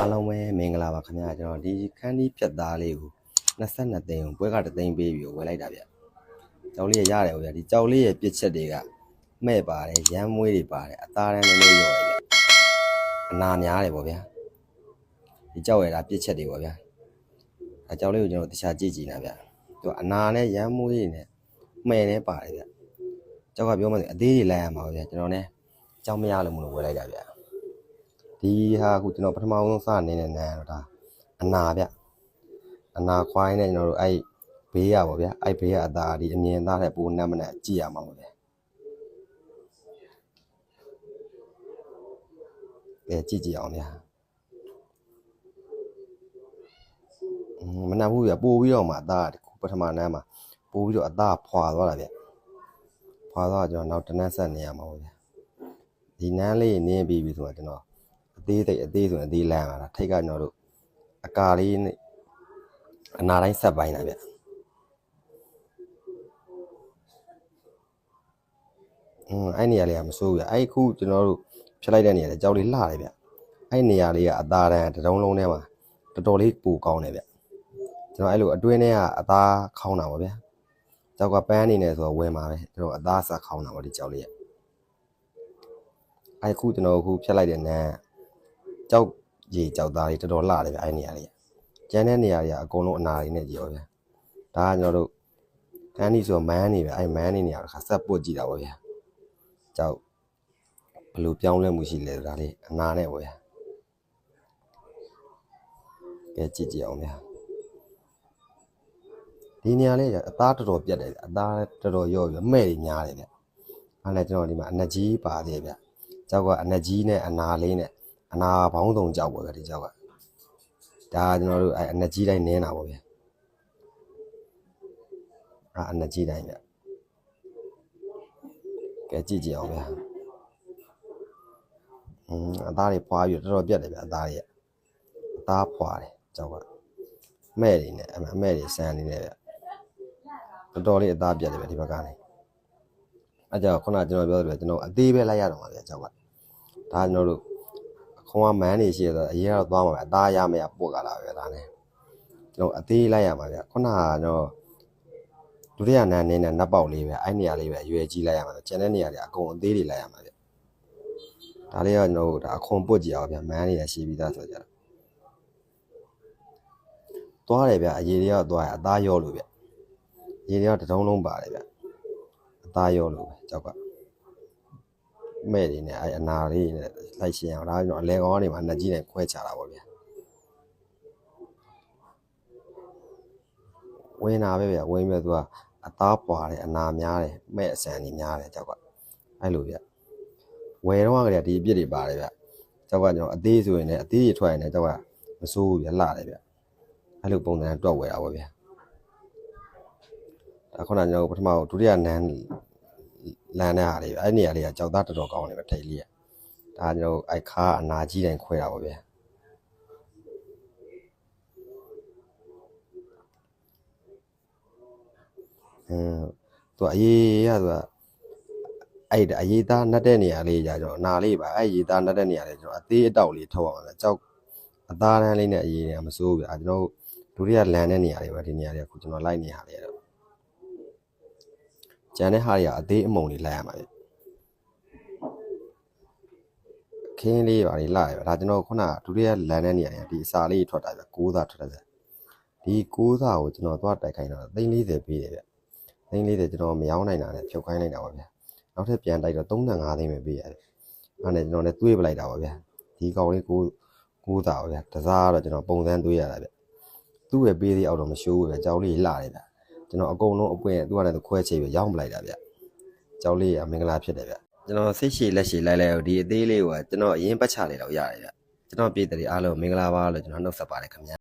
အားလုံးပဲမင်္ဂလာပါခင်ဗျာကျွန်တော်ဒီခန်းဒီဖြတ်သားလေးကို22သိန်းကိုပွဲကတသိန်းပေးပြီးဝယ်လိုက်တာဗျကြောက်လေးရရတယ်ဗျာဒီကြောက်လေးရဲ့ပြစ်ချက်တွေကမဲ့ပါတယ်ရမ်းမွေးတွေပါတယ်အသားတန်းနည်းနည်းရော်တယ်ဗျအနာများတယ်ပေါ့ဗျာဒီကြောက်ရတာပြစ်ချက်တွေပေါ့ဗျာအဲကြောက်လေးကိုကျွန်တော်တခြားကြည့်ကြည့်နေတာဗျသူကအနာနဲ့ရမ်းမွေးတွေနဲ့မှဲနဲ့ပါတယ်ဗျကြောက်ကပြောမှဆိုအသေးတွေလိုက်ရမှာဗျာကျွန်တော်ねကြောက်မရလို့မလို့ဝယ်လိုက်တာဗျ ဒီဟာအခုကျွန်တော်ပထမဆုံးစနေတဲ့နန်းတော့ဒါအနာဗျအနာခွိုင်းနဲ့ကျွန်တော်တို့အဲ့ဘေးရပါဗျာအဲ့ဘေးရအသားဒီအမြင်သားတဲ့ပိုနမ်းမနဲ့ကြည့်ရမှာပါဗျာကဲကြည့်ကြည့်အောင်ဗျာအင်းမနှက်ဘူးဗျပို့ပြီးတော့မှအသားဒီခုပထမနန်းမှာပို့ပြီးတော့အသားဖွာသွားတာဗျဖွာသွားတော့ကျွန်တော်နောက်တစ်နန်းဆက်နေရမှာပါဗျာဒီနန်းလေးနင်းပြီးပြီဆိုတော့ကျွန်တော် အသေးတိတ်အသေးဆိုရင်အသေးလမ်းလာတာထိတ်ကကျွန်တော်တို့အကာလေးနဲ့အနာတိုင်းဆက်ပိုင်းတာဗျအင်းအဲ့နေရာလေးကမစိုးဘူးဗျအဲ့ခုကျွန်တော်တို့ဖြတ်လိုက်တဲ့နေရာလေးကြောက်လေးလှတယ်ဗျအဲ့နေရာလေးကအသားတန်းတစ်တုံးလုံးထဲမှာတော်တော်လေးပူကောင်းတယ်ဗျကျွန်တော်အဲ့လိုအတွင်းထဲကအသားခေါင်းတာပါဗျကြောက်ကပန်းနေနေဆိုတော့ဝယ်မှာပဲကျွန်တော်အသားဆက်ခေါင်းတာပါဒီကြောက်လေးကအဲ့ခုကျွန်တော်အခုဖြတ်လိုက်တဲ့နန်း ကြောက်ရီကြောက်သားလေးတော်တော်လှတယ်ဗျအဲ့နေရာလေးကျန်တဲ့နေရာတွေကအကုန်လုံးအနာတွေနဲ့ကြီးရောဗျဒါကကျွန်တော်တို့ကန်းဒီဆိုမန်းနေဗျအဲ့မန်းနေနေရာတစ်ခါဆက်ပုတ်ကြည့်တာပေါ့ဗျကြောက်ဘယ်လိုပြောင်းလဲမှုရှိလဲဆိုတာလေးအနာနဲ့ပေါ့ဗျကဲကြည့်ကြည့်အောင်ဗျဒီနေရာလေးကအသားတော်တော်ပြတ်တယ်ဗျအသားတော်တော်ရော့ပြီးမဲ့တွေများတယ်ဗျအဲ့ဒါကျွန်တော်ဒီမှာအနက်ကြီးပါသေးတယ်ဗျကြောက်ကအနက်ကြီးနဲ့အနာလေးနဲ့ အနာဘောင်းဆောင်ကြောက်ပေါ့ဗျာဒီကြောက်ကဒါကကျွန်တော်တို့အဲအနက်ကြီးတိုင်းနင်းတာပေါ့ဗျာအာအနက်ကြီးတိုင်းဗျကဲကြည့်ကြည့်အောင်ဗျာอืมအသားတွေဖွာပြီးတော့တော်တော်ပြတ်တယ်ဗျာအသားတွေကအသားဖွာတယ်ကြောက်ကမဲ့တွေနဲ့အမဲ့တွေဆန်းနေတယ်ဗျတော်တော်လေးအသားပြတ်တယ်ဗျာဒီဘက်ကနေအဲကြောင့်ခုနကကျွန်တော်ပြောသလိုပဲကျွန်တော်အသေးပဲလိုက်ရတော့မှာဗျာကြောက်ကဒါကျွန်တော်တို့ ခွန်ကမန်းနေရှိရတော့အရင်ကတော့သွားမှာပဲအသားရမရပို့ကလာပဲဒါနဲ့ကျွန်တော်အသေးလိုက်ရမှာဗျခုနကတော့ဒုတိယနန်းနေနဲ့နတ်ပေါက်လေးပဲအဲ့နေရာလေးပဲရွယ်ကြီးလိုက်ရမှာကျန်တဲ့နေရာတွေအကုန်အသေးတွေလိုက်ရမှာဗျဒါလေးကကျွန်တော်ဒါအခွန်ပုတ်ကြည့်အောင်ဗျမန်းနေရရှိပြီးသားဆိုကြတော့သွားတယ်ဗျအရေးတွေကသွားရအသားရောလို့ဗျအရေးတွေကတထုံးလုံးပါတယ်ဗျအသားရောလို့ပဲကြောက်က မဲ့တွေနဲ့အဲအနာလေးနဲ့လိုက်ရှင်းအောင်ဒါကကျွန်တော်အလဲကောင်းကနေမှနှစ်ကြီးနဲ့ခွဲချတာပေါ့ဗျာဝင်တာပဲဗျာဝင်ပြီးတော့သူကအသားပွာတယ်အနာများတယ်မဲ့အဆန်ကြီးများတယ်ကြောက်ကအဲ့လိုဗျဝယ်တော့ကလေးဒီအပြစ်တွေပါတယ်ဗျကြောက်ကကျွန်တော်အသေးဆိုရင်လည်းအသေးတွေထွက်ရင်လည်းကြောက်ကမစိုးဘူးဗျလှတယ်ဗျအဲ့လိုပုံစံတွက်ဝယ်တာပေါ့ဗျာဒါခုနကကျွန်တော်ပထမဒုတိယနန်း လမ်းတဲ့ဟာလေးပဲအဲ့နေရာလေးကကြောက်သားတော်တော်ကောင်းတယ်ပဲထိတ်လေးကဒါကျွန်တော်အိုက်ခါအနာကြီးတိုင်းခွဲတာပါဗျာအင်းသူကအရေးရသူကအဲ့ဒါအရေးသားနှက်တဲ့နေရာလေးကြာကျွန်တော်အနာလေးပါအဲ့ရေးသားနှက်တဲ့နေရာလေးကျွန်တော်အသေးအတောက်လေးထုတ်အောင်ဗျာကြောက်အသားတန်းလေးနဲ့အရေးနေမစိုးဘူးဗျာကျွန်တော်ဒုတိယလမ်းတဲ့နေရာလေးပဲဒီနေရာလေးကခုကျွန်တော်လိုက်နေဟာလေးတော့ ကျန်တဲ့ဟာတွေကအသေးအမုံလေးလိုက်ရမှာဗျခင်းလေးပါလေလာရပါဒါကျွန်တော်ခုနကဒုတိယလန်တဲ့နေရာတွေဒီအစာလေးထွက်တာဗျ6စာထွက်တာဗျဒီ6စာကိုကျွန်တော်သွားတိုက်ခိုင်းတော့340ပေးတယ်ဗျ340ကျွန်တော်မရောင်းနိုင်တာနဲ့ဖြုတ်ခိုင်းလိုက်တာပါဗျနောက်ထပ်ပြန်တိုက်တော့35သိန်းပဲပေးရတယ်အဲ့ဒါနဲ့ကျွန်တော်လည်းတွေးပလိုက်တာပါဗျဒီကောင်လေး6 6စာပါဗျတစားကတော့ကျွန်တော်ပုံစံတွေးရတာဗျသူ့ရဲ့ပေးသေးအောက်တော့မရှိဘူးဗျကြောက်လေးလှတယ်ဗျ ကျွန်တော်အကုန်လုံးအပွင့်သူ့ကနေသူခွဲချေပြီးရောင်းပလိုက်တာဗျကြောက်လေးကမင်္ဂလာဖြစ်တယ်ဗျကျွန်တော်စိတ်ရှည်လက်ရှည်လိုက်လိုက်တော့ဒီအသေးလေးကိုကကျွန်တော်အရင်ပတ်ချလေတော့ရတယ်ဗျကျွန်တော်ပြည်သူတွေအားလုံးမင်္ဂလာပါလို့ကျွန်တော်နှုတ်ဆက်ပါတယ်ခင်ဗျာ